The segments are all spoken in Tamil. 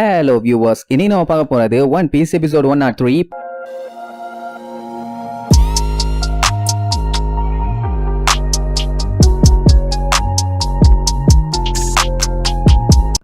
ஹலோ வியூவர்ஸ் இனி நம்ம பார்க்க போறது One Piece episode one nought three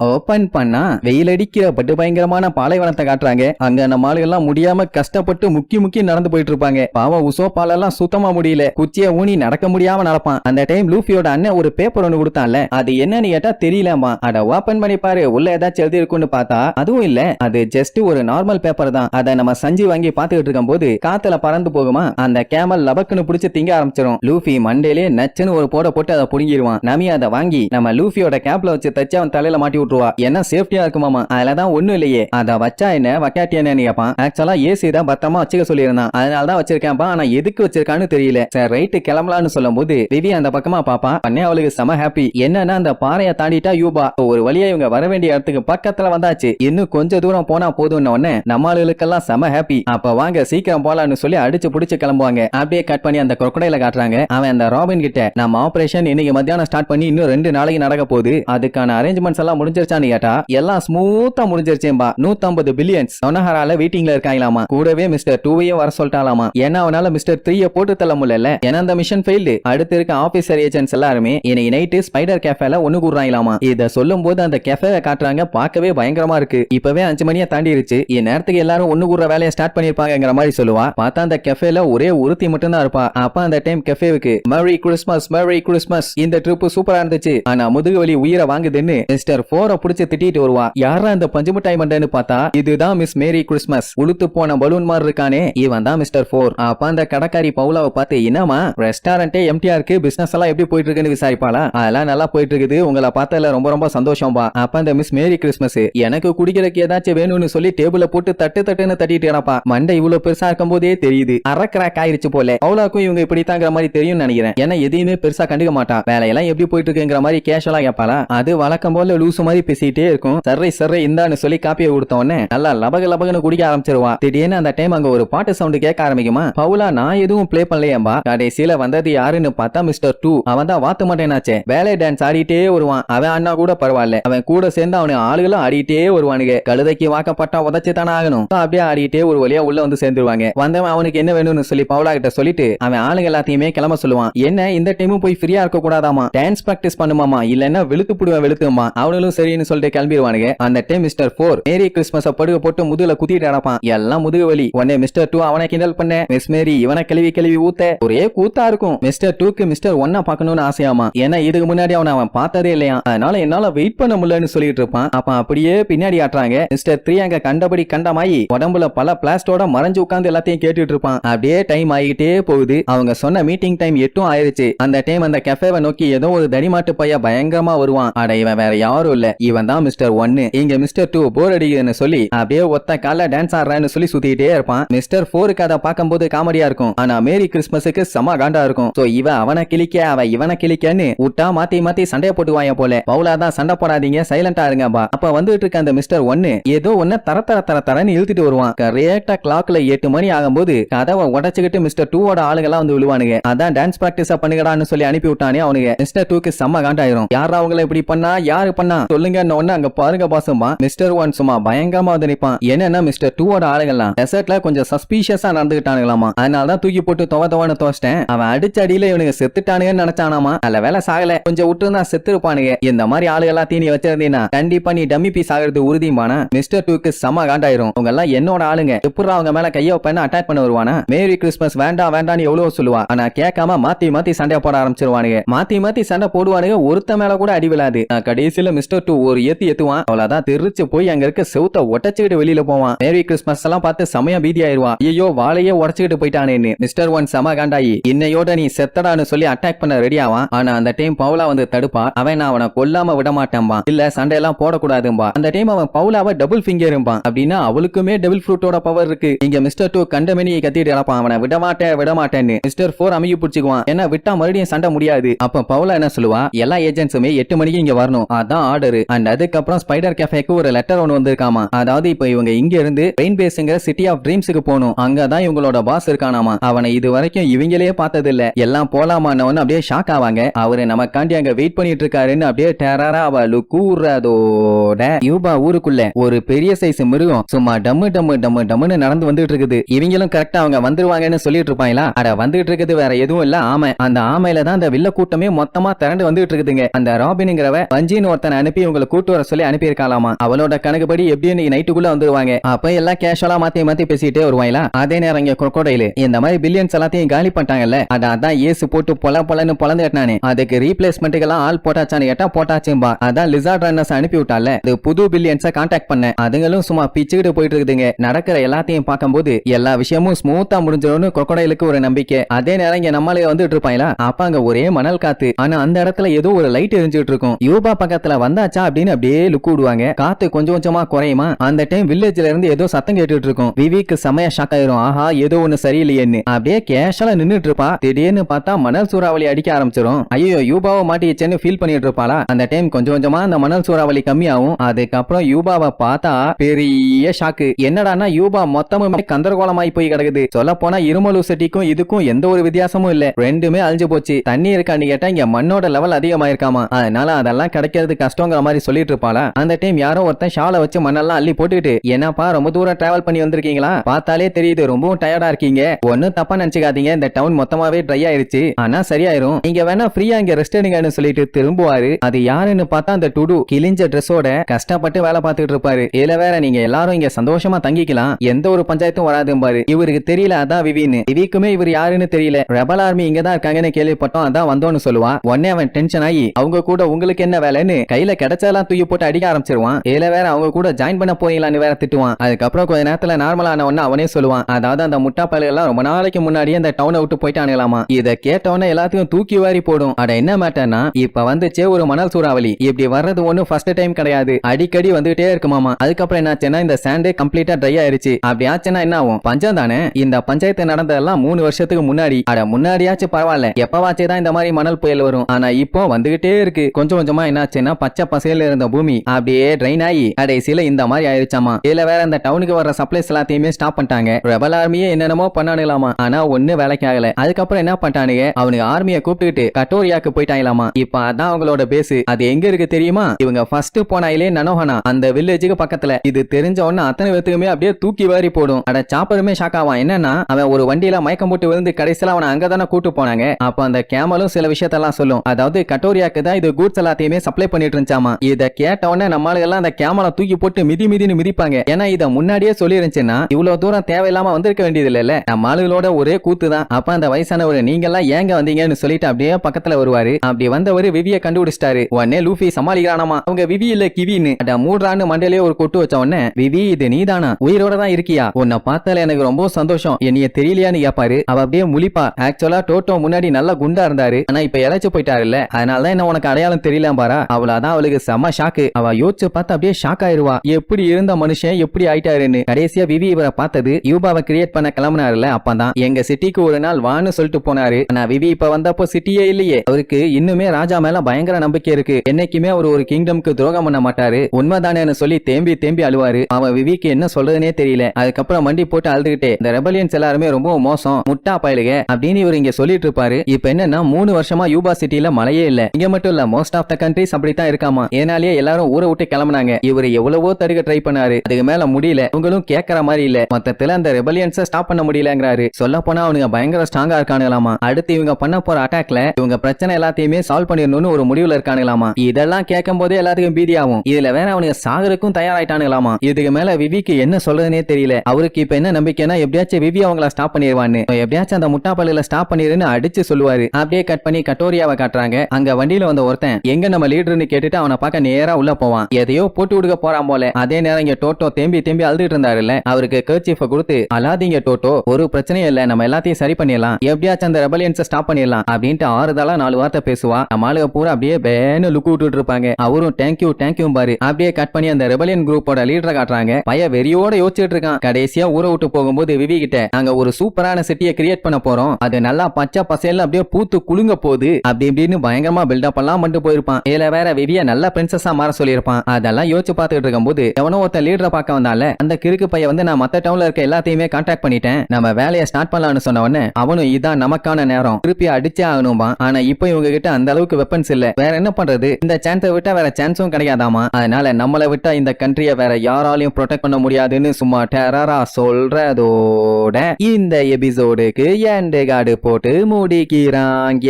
oh open பண்ணா வெயில் அடிக்கிற பட்டு பயங்கரமான பாலைவனத்தை காட்டுறாங்க. அங்க அந்த ஆளுகெல்லாம் முடியாம கஷ்டப்பட்டு முக்கி முக்கி நடந்து போயிட்டு இருப்பாங்க பாவம் உசோ பாலெல்லாம் சுத்தமா முடியல. குச்சிய ஊனி நடக்க முடியாம நடப்பான். அந்த டைம் லூஃபியோட அண்ணன் ஒரு பேப்பர் ஒண்ணு கொடுத்தான்ல. அது என்னன்னு கேட்டா தெரியலமா அட ஓபன் பண்ணி பாரு. உள்ள ஏதாச்சும் எழுதி இருக்குன்னு பார்த்தா அதுவும் இல்ல. அது ஜஸ்ட் ஒரு நார்மல் பேப்பர் தான். அதை நம்ம சஞ்சி வாங்கி பாத்துக்கிட்டு இருக்கும் போது காத்துல பறந்து போகுமா? அந்த கேமல் லபக்குன்னு புடிச்சு திங்க ஆரம்பிச்சிடும் லூஃபி மண்டேலே நச்சுன்னு ஒரு போட போட்டு அதை புடுங்கிடுவான் நமி அதை வாங்கி நம்ம லூஃபியோட கேப்ல வச்சு தச்சு அவன் தலையில மாட்டி விட்டுருவா என்ன சேஃப்டியா இருக்குமாமா அதுலதான் ஒண்ணும் இல்லையே. அத வச்சா என்ன? வக்காட்டி என்ன கேப்பான். ஆக்சுவலா ஏசி தான் பத்திரமா வச்சுக்க சொல்லியிருந்தான். அதனால தான் வச்சிருக்கேன்ப்பா. ஆனா எதுக்கு வச்சிருக்கான்னு தெரியல. சார் ரைட்டு கிளம்பலான்னு சொல்லும் போது விவி அந்த பக்கமா பாப்பா. பண்ணே அவளுக்கு செம ஹாப்பி என்னன்னா அந்த பாறையை தாண்டிட்டா யூபா. ஒரு வழியா இவங்க வர வேண்டிய இடத்துக்கு பக்கத்துல வந்தாச்சு. இன்னும் கொஞ்ச தூரம் போனா போதும்னு உடனே நம்ம ஆளுகளுக்கெல்லாம் செம ஹாப்பி அப்ப வாங்க சீக்கிரம் போலான்னு சொல்லி அடிச்சு புடிச்சு கிளம்புவாங்க. அப்படியே கட் பண்ணி அந்த கொக்கடையில காட்டுறாங்க. அவன் அந்த ராபின் கிட்ட நம்ம ஆபரேஷன் இன்னைக்கு மத்தியானம் ஸ்டார்ட் பண்ணி இன்னும் ரெண்டு நாளைக்கு நடக்க போகுது. அதுக்கான அரேஞ்ச்மெண்ட்ஸ் எல்லாம் முடிஞ்சிருச்சா கேட்டா எல்லாம் ஸ்மூத்தா முடிஞ்சிருச்சேன்பா நூத்தம்பது பில்லியன்ஸ் சொனஹரால வெயிட்டிங்ல இருக்காங்களாமா? கூடவே மிஸ்டர் டூவையும் வர சொல்லிட்டாலாமா ஏன்னா அவனால மிஸ்டர் த்ரீய போட்டு தள்ள முடியல. ஏன்னா அந்த மிஷன் ஃபெயில்டு அடுத்து இருக்க ஆபீசர் ஏஜென்ட்ஸ் எல்லாருமே இன்னைக்கு நைட்டு ஸ்பைடர் கேஃபேல ஒண்ணு கூடுறாங்களாமா? இத சொல்லும் போது அந்த கேஃபேவை காட்டுறாங்க பார்க்கவே பயங்கரமா இருக்கு. இப்பவே அஞ்சு மணியா தாண்டிருச்சு. என் நேரத்துக்கு எல்லாரும் ஒண்ணு கூடுற வேலையை ஸ்டார்ட் பண்ணிருப்பாங்கிற மாதிரி சொல்லுவா. பார்த்தா அந்த கெஃபேல ஒரே ஒருத்தி மட்டும் தான் இருப்பா. அப்ப அந்த டைம் கெஃபேவுக்கு மேரி கிறிஸ்மஸ் மேரி கிறிஸ்மஸ் இந்த ட்ரிப் சூப்பரா இருந்துச்சு. ஆனா முதுகு வலி உயிரை வாங்குதுன்னு மிஸ்டர் போரை புடிச்சு திட்டிட்டு வருவா. யாரா இந்த பஞ்சு மிட்டாய் மண்டன்னு பார்த்தா இதுதான் மிஸ் மேரி கிறிஸ்மஸ் உளுத்து போன பலூன் மாதிரி இருக்கானே. இவன் தான் மிஸ்டர் போர் அப்ப அந்த கடைக்காரி பவுலாவை பார்த்து என்னமா ரெஸ்டாரண்டே எம்டியா இருக்கு? பிசினஸ் எல்லாம் எப்படி போயிட்டு இருக்குன்னு விசாரிப்பாளா? அதெல்லாம் நல்லா போயிட்டு இருக்குது. உங்களை பார்த்ததுல ரொம்ப ரொம்ப சந்தோஷம்பா. அப்ப அந்த மிஸ் மேரி கிறிஸ்மஸ் எனக்கு குடிக்கிறதுக்கு ஏதாச்சும் வேணும்னு சொல்லி டேபிள போட்டு தட்டு தட்டுன்னு தட்டிட்டு கிடப்பா மண்டை இவ்வளவு பெருசா இருக்கும் போதே தெரியுது. அரை ஆயிருச்சு போல. பவுலாக்கும் இவங்க இப்படித்தாங்கிற மாதிரி தெரியும்னு நினைக்கிறேன். ஏன்னா எதையுமே பெருசா கண்டுக்க மாட்டான் வேலையெல்லாம் எப்படி போயிட்டு இருக்குங்கிற மாதிரி கேஷுவலா கேட்பாளா அது வழக்கம் போல லூசு மாதிரி பேசிட்டே இருக்கும். சர்ரை சர்ரை இந்தான்னு சொல்லி காப்பியை கொடுத்த உடனே நல்லா லபக லபகன்னு குடிக்க ஆரம்பிச்சிருவான் திடீர்னு அந்த டைம் அங்க ஒரு பாட்டு சவுண்ட் கேட்க ஆரம்பிக்குமா? பவுலா நான் எதுவும் ப்ளே பண்ணலையாம்பா. கடைசியில வந்தது யாருன்னு பார்த்தா மிஸ்டர் டூ அவன் தான் வாத்து மாட்டேனாச்சே. வேலை டான்ஸ் ஆடிட்டே வருவான். அவன் அண்ணா கூட பரவாயில்ல. அவன் கூட சேர்ந்து அவனை ஆளுகளும் ஆடிட்டே வருவானுங்க. கழுதைக்கு வாக்கப்பட்டா உதச்சு தானே ஆகணும் அப்படியே ஆடிட்டே ஒரு வழியா உள்ள வந்து சேர்ந்துருவாங்க. வந்தவன் அவனுக்கு என்ன வேணும்னு சொல்லி பவுலா கிட்ட சொல்லிட்டு அவன் ஆளுங்க எல்லாத்தையுமே கிளம்ப சொல்லுவான். என்ன இந்த டைமும் போய் ஃப்ரீயா இருக்க கூடாதாமா டான்ஸ் பிராக்டிஸ் பண்ணுமாமா இல்லன்னா வெளுத்து புடுவேன் வெளுத்துமா அவனும் சரின்னு சொல்லிட்டு கிளம்பிடுவானுங்க. அந்த time Mister four merry Christmas படுக போட்டு முதுகுல குத்திட்டு நடப்பான். எல்லாம் முதுகு வலி. உடனே மிஸ்டர் டூ அவனை கிண்டல் பண்ண. மிஸ் மேரி இவனை கிளவி கிளவி ஊத்த. ஒரே கூத்தா இருக்கும். மிஸ்டர் டூக்கு மிஸ்டர் ஒன்னா பாக்கணும்னு ஆசையாமா? ஏன்னா இதுக்கு முன்னாடி அவனை அவன் பார்த்ததே இல்லையா? அதனால என்னால வெயிட் பண்ண முடியலன்னு சொல்லிட்டு இருப்பான். அப்ப அப்படியே பின்னாடி ஆட்டுறாங்க. மிஸ்டர் த்ரீ அங்க கண்டபடி கண்டமாயி உடம்புல பல பிளாஸ்டோட மறைஞ்சு உட்கார்ந்து எல்லாத்தையும் கேட்டுட்டு இருப்பான். அப்படியே டைம் ஆகிட்டே போகுது. அவங்க சொன்ன மீட்டிங் டைம் எட்டும் ஆயிருச்சு. அந்த டைம் அந்த கெஃபேவை நோக்கி ஏதோ ஒரு தனிமாட்டு பைய பயங்கரமா வருவான். அட இவன் வேற யாரும் இல்ல. இவன் தான் மிஸ்டர் ஒன்னு இங்க மிஸ்டர் டூ போர் அடிக்குதுன்னு சொல்லி அப்படியே ஒத்த கால டான்ஸ் ஆடுறான்னு சொல்லி சுத்திட்டே இருப்பான். மிஸ்டர் போருக்கு அதை பார்க்கும்போது காமெடியா இருக்கும். ஆனா மேரி கிறிஸ்மஸுக்கு செம காண்டா இருக்கும். சோ இவன் அவனை கிளிக்க அவன் இவனை கிளிக்கன்னு விட்டா மாத்தி மாத்தி சண்டைய போட்டுவாங்க போல. பவுலா தான் சண்டை போடாதீங்க சைலண்டா இருங்கப்பா. அப்ப வந்துட்டு இருக்க அந்த மிஸ்டர் ஒன்னு ஏதோ ஒன்னு தர தர தர தரன்னு இழுத்துட்டு வருவான். கரெக்டா கிளாக்ல எட்டு மணி ஆகும்போது கதவை உடச்சுக்கிட்டு மிஸ்டர் டூவோட ஆளுங்கெல்லாம் வந்து விழுவானுங்க. அதான் டான்ஸ் பிராக்டிஸ் பண்ணுங்கடான்னு சொல்லி அனுப்பி விட்டானே அவனுக்கு மிஸ்டர் டூக்கு செம்ம காண்டாயிரும். யாரா அவங்களை இப்படி பண்ணா? யாரு பண்ணா? சொல்லுங்க ஒன்னு அங்க பாருங்க பாசமா மிஸ்டர் ஒன் சும்மா பயங்கரமா வந்து என்னன்னா மிஸ்டர் டூவோட ஆளுங்கெல்லாம் டெசர்ட்ல கொஞ்சம் சஸ்பீஷியஸா நடந்துகிட்டானுங்களாமா. அதனாலதான் தூக்கி போட்டு துவ துவன்னு துவச்சிட்டேன். அவன் அடிச்ச அடியில இவனுங்க செத்துட்டானுங்கன்னு நினைச்சானாமா. அல்ல வேலை சாகல. கொஞ்சம் விட்டு செத்து இருப்பானுங்க இந்த மாதிரி ஆளுகள்லாம் தீனி வச்சிருந்தீங்கன்னா கண்டிப்பா நீ டம்மி பீஸ் ஆகிறது உறுதியுமான? மிஸ்டர் டூக்கு செம காண்டாயிரும். உங்க எல்லாம் என்னோட ஆளுங்க. எப்படி அவங்க மேல கைய பண்ண அட்டாக் பண்ண வருவானா? மேரி கிறிஸ்மஸ் வேண்டாம் வேண்டாம்னு எவ்வளவு சொல்லுவா. ஆனா கேட்காம மாத்தி மாத்தி சண்டை போட ஆரம்பிச்சிருவானுங்க. மாத்தி மாத்தி சண்டை போடுவானுங்க. ஒருத்த மேல கூட அடி விழாது. கடைசியில மிஸ்டர் டூ ஒரு ஏத்தி ஏத்துவான். அவ்வளவுதான். தெரிச்சு போய் அங்க இருக்க செவுத்த உடச்சுக்கிட்டு வெளியில போவான். மேரி கிறிஸ்மஸ் எல்லாம் பார்த்து செமையா பீதி ஆயிருவான் ஐயோ வாழையே உடச்சுக்கிட்டு போயிட்டானேன்னு. மிஸ்டர் ஒன் செம காண்டாயி இன்னையோட நீ செத்தடான்னு சொல்லி அட்டாக் பண்ண ரெடி ஆவான். ஆனா அந்த டைம் பவுலா வந்து தடுப்பா. அவன் நான் அவனை கொல்லாம விட மாட்டேன்பா இல்ல சண்டையெல்லாம் போடக்கூடாதும்பா அந்த டைம் அவன் பவுலாவை டபுள் ஃபிங்கரும்பா அப்படின்னா அவளுக்குமே டபுள் ஃப்ரூட்டோட பவர் இருக்கு. இங்க மிஸ்டர் டூ கண்டமணி கத்திட்டு இழப்பான் அவனை விட மாட்டேன் விட மாட்டேன்னு மிஸ்டர் போர் அமைய பிடிச்சிக்குவான். ஏன்னா விட்டா மறுபடியும் சண்டை முடியாது. அப்ப பவுலா என்ன சொல்லுவா? எல்லா ஏஜென்ட்ஸுமே எட்டு மணிக்கு இங்க வரணும். அதான் ஆர்டர் அண்ட் அதுக்கப்புறம் ஸ்பைடர் கேஃபேக்கு ஒரு லெட்டர் ஒன்று வந்திருக்காமா? அதாவது இப்போ இவங்க இங்க இருந்து ரெயின் பேஸ்ங்கிற சிட்டி ஆஃப் ட்ரீம்ஸுக்கு போகணும். அங்கதான் இவங்களோட பாஸ் இருக்கானாமா? அவனை இது வரைக்கும் இவங்களே பார்த்தது இல்ல எல்லாம் போலாமான்னு அப்படியே ஷாக் ஆவாங்க. அவரு நமக்காண்டி அங்க வெயிட் பண்ணிட்டு இருக்காருன்னு அப்படியே டெரரா அவளு கூறதோட யூபா ஊருக்குள்ள ஒரு பெரிய சைஸ் மிருகம். சும்மா டம்மு டம்மு டம்மு டம்முன்னு நடந்து வந்துட்டு இருக்குது. இவங்களும் கரெக்டா அவங்க வந்துருவாங்கன்னு சொல்லிட்டு இருப்பாங்களா? அட வந்துட்டு இருக்குது வேற எதுவும் இல்ல ஆமை. அந்த ஆமையில தான் அந்த வில்ல கூட்டமே மொத்தமா திரண்டு வந்துட்டு இருக்குதுங்க. அந்த ராபின்ங்கிறவ வஞ்சின்னு ஒருத்தனை அனுப்பி அவளை கூட்டு வர சொல்லி அனுப்பியிருக்காளாமா? அவளோட கணக்குப்படி எப்படி இன்னைக்கு நைட்டுக்குள்ள வந்துருவாங்க. அப்ப எல்லாம் கேஷுவலா மாத்தி மாத்தி பேசிட்டே வருவாங்களா அதே நேரம் இங்க குரக்கோடையில இந்த மாதிரி பில்லியன்ஸ் எல்லாத்தையும் காலி பண்ணிட்டாங்கல்ல? அதான் ஏசு போட்டு பொல பொலன்னு பொலந்து கட்டினானே. அதுக்கு ரீப்ளேஸ்மெண்ட்டுக்கு எல்லாம் ஆள் போட்டாச்சான்னு கேட்டா போட்டாச்சும்பா. அதான் லிசார்ட் ரன்னர்ஸ் அனுப்பி விட்டால. அது புது பில்லியன்ஸை கான்டாக்ட் பண்ண அதுங்களும் சும்மா பிச்சுக்கிட்டு போயிட்டு இருக்குதுங்க நடக்கிற எல்லாத்தையும் பார்க்கும்போது எல்லா விஷயமும் ஸ்மூத்தா முடிஞ்சிடும்னு கொக்கடையிலுக்கு ஒரு நம்பிக்கை. அதே நேரம் இங்க நம்மளே வந்துட்டு இருப்பாங்களா அப்ப அங்க ஒரே மணல் காத்து. ஆனா அந்த இடத்துல ஏதோ ஒரு லைட் எரிஞ்சுட்டு இருக்கும் யூபா பக்கத்துல வந்தாச்சா அப்படின்னு அப்படியே லுக்கு விடுவாங்க. காத்து கொஞ்சம் கொஞ்சமா குறையுமா? அந்த டைம் வில்லேஜ்ல இருந்து ஏதோ சத்தம் கேட்டுட்டு இருக்கும். விவிக்கு செமையா ஷாக் ஆயிரும். ஆஹா ஏதோ ஒண்ணு சரியில்லையேன்னு அப்படியே கேஷால நின்னுட்டு இருப்பா. திடீர்னு பார்த்தா மணல் சூறாவளி அடிக்க ஆரம்பிச்சிரும். ஐயோ யூபாவை மாட்டிச்சேன்னு ஃபீல் பண்ணிட்டு இருப்பாளா? அந்த டைம் கொஞ்சம் கொஞ்சமா அந்த மணல் சூறாவளி கம்மியாகும். அதுக்கப்புறம் யூபாவை பார்த்தா பெரிய ஷாக்கு என்னடான்னா யூபா மொத்தமுமே கந்தரகோலமாய் போய் கிடக்குது. சொல்ல போனா இருமலு செட்டிக்கும் இதுக்கும் எந்த ஒரு வித்தியாசமும் இல்ல. ரெண்டுமே அழிஞ்சு போச்சு. தண்ணி இருக்கான்னு கேட்டா இங்க மண்ணோட லெவல் அதிகமாயிருக்காமா? அதனால அதெல்லாம் கிடைக்கிறது கஷ்டங்கிற மாதிரி சொல்லிட்டு இருப்பாளா? அந்த டைம் யாரோ ஒருத்தன் ஷாலை வச்சு மண்ணெல்லாம் அள்ளி போட்டுக்கிட்டு என்னப்பா ரொம்ப தூரம் டிராவல் பண்ணி வந்திருக்கீங்களா? பார்த்தாலே தெரியுது ரொம்பவும் டயர்டா இருக்கீங்க. ஒன்னும் தப்பா நினைச்சுக்காதீங்க. இந்த டவுன் மொத்தமாவே ட்ரை ஆயிருச்சு. ஆனா சரியாயிரும். நீங்க வேணா ஃப்ரீயா இங்க ரெஸ்ட் எடுங்கன்னு சொல்லிட்டு திரும்புவாரு. அது யாருன்னு பார்த்தா அந்த டுடு கிழிஞ்ச ட்ரெஸ்ஸோட கஷ்டப்பட்டு வேலை பார்த்துட்டு இருப்பாரு. இதுல வேற நீங்க எல்லாரும் இங்க சந்தோஷமா தங்கிக்கலாம். எந்த ஒரு பஞ்சாயத்தும் வராதும்பாரு இவருக்கு தெரியல அதான் விவின்னு. விவிக்குமே இவர் யாருன்னு தெரியல. ரெபல் ஆர்மி இங்க தான் இருக்காங்கன்னு கேள்விப்பட்டோம். அதான் வந்தோன்னு சொல்லுவான் உடனே அவன் டென்ஷன் ஆகி அவங்க கூட உங்களுக்கு என்ன வேலைன்னு கையில எல்லாம் தூக்கி போட்டு அடிக்க ஆரம்பிச்சிருவான். இதுல வேற அவங்க கூட ஜாயின் பண்ண போறீங்களான்னு வேற திட்டுவான். அதுக்கப்புறம் கொஞ்ச நேரத்துல நார்மலான உடனே அவனே சொல்லுவான். அதாவது அந்த முட்டா எல்லாம் ரொம்ப நாளைக்கு முன்னாடியே அந்த டவுனை விட்டு போயிட்டானுங்களாமா. இத கேட்டவொடனே எல்லாத்தையும் தூக்கி வாரி போடும். அட என்ன மேட்டர்னா இப்ப வந்துச்சே ஒரு மணல் சூறாவளி. இப்படி வர்றது ஒண்ணும் ஃபர்ஸ்ட் டைம் கிடையாது. அடிக்கடி வந்துகிட்டே இருக்குமாமா. அதுக்கப்புறம் என்னாச்சுன்னா இந்த சாண்டே கம்ப்ளீட்டா ட்ரை ஆயிருச்சு. அப்படி ஆச்சுன்னா என்ன ஆகும்? பஞ்சம் தானே? இந்த பஞ்சாயத்து நடந்ததெல்லாம் மூணு வருஷத்துக்கு முன்னாடி. அட முன்னாடியாச்சும் பரவாயில்ல. எப்பவாச்சும் தான் இந்த மாதிரி மணல் புயல் வரும். ஆனா இப்போ வந்துகிட்டே இருக்கு. கொஞ்சம் கொஞ்சமா என்னாச்சுன்னா பச்சை பசையில இருந்த பூமி அப்படியே ட்ரைன் ஆகி கடைசியில இந்த மாதிரி ஆயிருச்சாமா? இதுல வேற அந்த டவுனுக்கு வர சப்ளைஸ் எல்லாத்தையுமே ஸ்டாப் பண்ணிட்டாங்க. ரெபல் ஆர்மியே என்னென்னமோ பண்ணானுங்களாமா. ஆனா ஒண்ணு வேலைக்கு ஆகல. அதுக்கப்புறம் என்ன பண்ணிட்டானுங்க? அவனுக்கு ஆர்மியை கூப்பிட்டுக்கிட்டு கட்டோரியாக்கு போயிட்டாங்களாமா. இப்ப அதான் அவங்களோட பேசு அது எங்க இருக்கு தெரியுமா? இவங்க ஃபர்ஸ்ட் போனாயிலே நனோஹனா. அந்த வில்லேஜுக்கு பக்கத்துல. இது தெரிஞ்ச உடனே அத்தனை பேத்துக்குமே அப்படியே தூக்கி வாரி போடும். அட சாப்பருமே ஷாக் ஆவான். என்னன்னா அவன் ஒரு வண்டியில மயக்கம் போட்டு விழுந்து கடைசியில அவனை அங்கதானே கூட்டு போனாங்க. அப்ப அந்த கேமலும் சில விஷயத்தெல்லாம் சொல்லும். அதாவது கட்டோரியாக்கு தான் இது கூட்ஸ் எல்லாத்தையுமே சப்ளை பண்ணிட்டு இருந்துச்சாமா? இத கேட்ட உடனே நம்மளுக்கு அந்த கேமரா தூக்கி போட்டு மிதி மிதின்னு மிதிப்பாங்க. ஏன்னா இத முன்னாடியே சொல்லி இருந்துச்சுன்னா இவ்வளவு தூரம் தேவையில்லாம வந்திருக்க வேண்டியது இல்ல நம்ம ஆளுகளோட ஒரே கூத்து தான் அப்ப அந்த வயசானவர் நீங்க எல்லாம் ஏங்க வந்தீங்கன்னு சொல்லிட்டு அப்படியே பக்கத்துல வருவாரு. அப்படி வந்தவரு விவிய கண்டுபிடிச்சிட்டாரு. உடனே லூஃபி சமாளிக்கிறானாமா. அவங்க விவி இல்ல கிவின்னு. அட மூடுறான்னு மண்டையிலே ஒரு கொட்டு வச்ச உடனே விவி இது நீதானா? உயிரோட தான் இருக்கியா? உன்னை பார்த்தால எனக்கு ரொம்ப சந்தோஷம். என்னைய தெரியலையான்னு கேப்பாரு. அவ அப்படியே முழிப்பா. ஆக்சுவலா டோட்டோ முன்னாடி நல்லா குண்டா இருந்தாரு. ஆனா இப்ப இழைச்சு போயிட்டாருல்ல. அதனாலதான் என்ன உனக்கு அடையாளம் தெரியல பாரா அவ்வளவுதான் அவளுக்கு அம்மா ஷாக்கு அவ யோசிச்சு பார்த்து அப்படியே ஷாக் ஆயிருவா. எப்படி இருந்த மனுஷன் எப்படி ஆயிட்டாருன்னு கடைசியா விவி இவரை பார்த்தது யூபாவை கிரியேட் பண்ண கிளம்புனாருல அப்பதான் எங்க சிட்டிக்கு ஒரு நாள் வான்னு சொல்லிட்டு போனாரு. ஆனா விவி இப்ப வந்தப்போ சிட்டியே இல்லையே. அவருக்கு இன்னுமே ராஜா மேல பயங்கர நம்பிக்கை இருக்கு. என்னைக்குமே அவர் ஒரு கிங்டம்க்கு துரோகம் பண்ண மாட்டாரு. உண்மைதானேன்னு சொல்லி தேம்பி தேம்பி அழுவாரு. அவன் விவிக்கு என்ன சொல்றதுனே தெரியல. அதுக்கப்புறம் மண்டி போட்டு அழுதுகிட்டே இந்த ரெபலியன்ஸ் எல்லாருமே ரொம்ப மோசம். முட்டா பயலுக அப்படின்னு இவர் இங்க சொல்லிட்டு இருப்பாரு. இப்ப என்னன்னா மூணு வருஷமா யூபா சிட்டில மழையே இல்ல. இங்க மட்டும் இல்ல மோஸ்ட் ஆஃப் த கண்ட்ரிஸ் அப்படித்தான் இருக்காமா. இதனாலேயே எல்லாரும் ஊரை விட்டு கிளம்புனாங்க. இவர் எவ்வளவோ தடுக்க ட்ரை பண்ணாரு. அதுக்கு மேல முடியல. உங்களும் கேட்கற மாதிரி இல்ல. மொத்தத்துல அந்த ரெபலியன்ஸை ஸ்டாப் பண்ண முடியலங்கிறாரு. சொல்ல போனா அவனுங்க பயங்கர ஸ்ட்ராங்கா இருக்கானுங்களாமா. அடுத்து இவங்க பண்ண போற அட்டாக்ல இவங்க பிரச்சனை எல்லாத்தையுமே சால்வ் பண்ணிடணும்னு ஒரு முடிவுல இருக்கானுங்களாமா. இதெல்லாம் கேட்கும் போதே எல்லாத்துக்கும் பீதியாகும் இதுல வேற அவனுங்க சாகருக்கும் தயாராயிட்டானுங்களாமா. இதுக்கு மேல விவிக்கு என்ன சொல்றதுனே தெரியல. அவருக்கு இப்ப என்ன நம்பிக்கைன்னா எப்படியாச்சும் விவி அவங்கள ஸ்டாப் பண்ணிடுவான்னு எப்படியாச்சும் அந்த முட்டா ஸ்டாப் பண்ணிருன்னு அடிச்சு சொல்லுவாரு. அப்படியே கட் பண்ணி கட்டோரியாவை காட்டுறாங்க. அங்க வண்டியில வந்த ஒருத்தன் எங்க நம்ம லீடர்னு கேட்டுட்டு அவனை பார்க்க நேரா உள்ள போவான். எதையோ போட்டு விடுக்க போறான் போல. அதே நேரம் இங்க டோட்டோ தேம்பி தேம்பி அழுதுட்டு இருந்தாருல்ல. அவருக்கு கர்ச்சீஃப கொடுத்து அலாதீங்க டோட்டோ. ஒரு பிரச்சனையும் இல்ல. நம்ம எல்லாத்தையும் சரி பண்ணிடலாம். எப்படியாச்சும் அந்த ரெபலியன்ஸை ஸ்டாப் பண்ணிடலாம். அப்படின்ட்டு ஆறுதலா நாலு வார்த்தை பேசுவா. நம்ம ஆளுக பூரா அப்படியே பேனு லுக்கு விட்டுட்டு இருப்பாங்க. அவரும் தேங்க்யூ தேங்க்யூ பாரு. அப்படியே கட் பண்ணி அந்த ரெபலியன் குரூப்போட லீடரை காட்டுறாங்க. பய வெறியோட யோசிச்சுட்டு இருக்கான். கடைசியா ஊரை விட்டு போகும்போது விவி கிட்ட நாங்க ஒரு சூப்பரான சிட்டியை கிரியேட் பண்ண போறோம். அது நல்லா பச்சை பசேல்னு அப்படியே பூத்து குலுங்க போகுது. அப்படி இப்படின்னு பயங்கரமா பில்டப் எல்லாம் பண்ணிட்டு போயிருப்பான். இதுல வேற விவிய நல்ல பிரின்சஸா மாற சொல்லியிருப்பான். அதெல்லாம் யோசிச்சு பார்த்துட்டு இருக்கும்போது எவனோ ஒருத்தன் லீடரை பார்க்க வந்தால அந்த கிறுக்கு பையன் வந்து நான் மத்த டவுன்ல இருக்க எல்லாத்தையுமே கான்டாக்ட் பண்ணிட்டேன். நம்ம வேலையை ஸ்டார்ட் பண்ணலாம்னு சொன்ன உடனே அவனும் இதான் நமக்கான நேரம். திருப்பி அடிச்சே ஆகணும்பா ஆனா இப்போ இவங்க கிட்ட அந்த அளவுக்கு வெப்பன்ஸ் இல்ல. வேற என்ன பண்றது? இந்த சான்ஸை விட்டா வேற சான்ஸும் கிடையாதாமா? அதனால நம்மளை விட்டா இந்த கண்ட்ரியை வேற யாராலையும் ப்ரொடெக்ட் பண்ண முடியாதுன்னு சும்மா டெரரா சொல்றதோட இந்த எபிசோடுக்கு எண்டு கார்டு போட்டு முடிக்கிறாங்க.